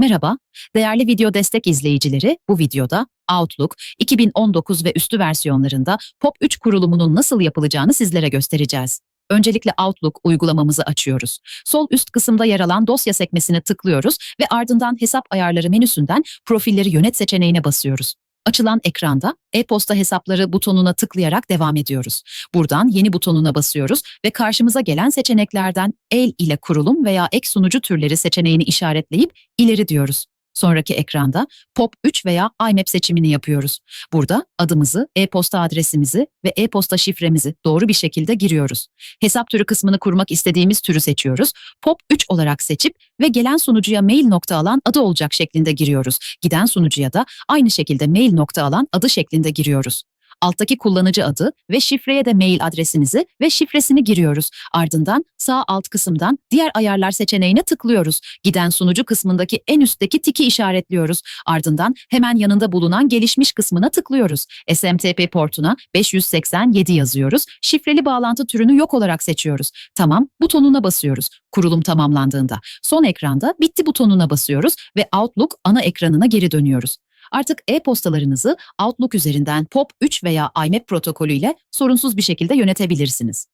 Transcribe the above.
Merhaba, değerli video destek izleyicileri, bu videoda Outlook 2019 ve üstü versiyonlarında POP3 kurulumunun nasıl yapılacağını sizlere göstereceğiz. Öncelikle Outlook uygulamamızı açıyoruz. Sol üst kısımda yer alan dosya sekmesine tıklıyoruz ve ardından hesap ayarları menüsünden profilleri yönet seçeneğine basıyoruz. Açılan ekranda e-posta hesapları butonuna tıklayarak devam ediyoruz. Buradan yeni butonuna basıyoruz ve karşımıza gelen seçeneklerden el ile kurulum veya ek sunucu türleri seçeneğini işaretleyip ileri diyoruz. Sonraki ekranda POP3 veya IMAP seçimini yapıyoruz. Burada adımızı, e-posta adresimizi ve e-posta şifremizi doğru bir şekilde giriyoruz. Hesap türü kısmını kurmak istediğimiz türü seçiyoruz. POP3 olarak seçip ve gelen sunucuya mail nokta alan adı olacak şeklinde giriyoruz. Giden sunucuya da aynı şekilde mail nokta alan adı şeklinde giriyoruz. Alttaki kullanıcı adı ve şifreye de mail adresinizi ve şifresini giriyoruz. Ardından sağ alt kısımdan diğer ayarlar seçeneğine tıklıyoruz. Giden sunucu kısmındaki en üstteki tiki işaretliyoruz. Ardından hemen yanında bulunan gelişmiş kısmına tıklıyoruz. SMTP portuna 587 yazıyoruz. Şifreli bağlantı türünü yok olarak seçiyoruz. Tamam butonuna basıyoruz. Kurulum tamamlandığında son ekranda bitti butonuna basıyoruz ve Outlook ana ekranına geri dönüyoruz. Artık e-postalarınızı Outlook üzerinden POP3 veya IMAP protokolüyle sorunsuz bir şekilde yönetebilirsiniz.